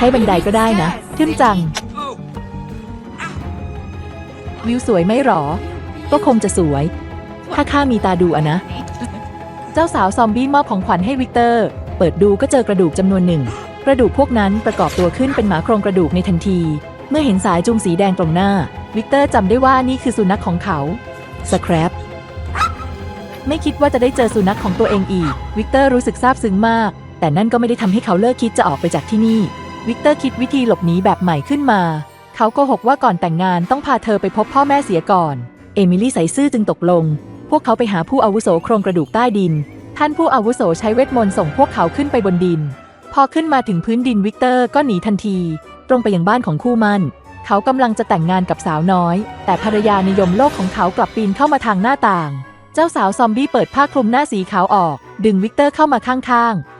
ช้บันไดก็ได้นะ ทึ่มจัง วิวสวยไหมหรอ ก็คงจะสวย ถ้าข้ามีตาดูอะนะ เจ้าสาวซอมบี้มอบของขวัญให้วิกเตอร์ เปิดดูก็เจอกระดูกจำนวนหนึ่ง กระดูกพวกนั้นประกอบตัวขึ้นเป็นหมาโครงกระดูกในทันที เมื่อเห็นสายจุงสีแดงตรงหน้า วิกเตอร์จำได้ว่านี่คือสุนัขของเขาสครับไม่คิดว่าจะได้เจอสุนัขของตัวเองอีก วิกเตอร์รู้สึกซาบซึ้งมาก แต่นั่นก็ไม่ได้ทำให้เขาเลิกคิดจะออกไปจากที่นี่ วิกเตอร์คิดวิธีหลบหนีแบบใหม่ขึ้นมา เขาโกหกว่าก่อนแต่งงานต้องพาเธอไปพบพ่อแม่เสียก่อน เอมิลี่ใส่ซื่อจึงตกลง พวกเขาไปหาผู้อาวุโสโครงกระดูกใต้ดิน ท่านผู้อาวุโสใช้เวทมนต์ส่งพวกเขาขึ้นไปบนดิน พอขึ้นมาถึงพื้นดินวิกเตอร์ก็หนีทันที ตรงไปยังบ้านของคู่มั่น เขากำลังจะแต่งงานกับสาวน้อย แต่ภรรยานิยมโลกของเขากลับปีนเข้ามาทางหน้าต่าง เจ้าสาวซอมบี้เปิดผ้าคลุมหน้าสีขาวออก ดึงวิกเตอร์เข้ามาข้างๆ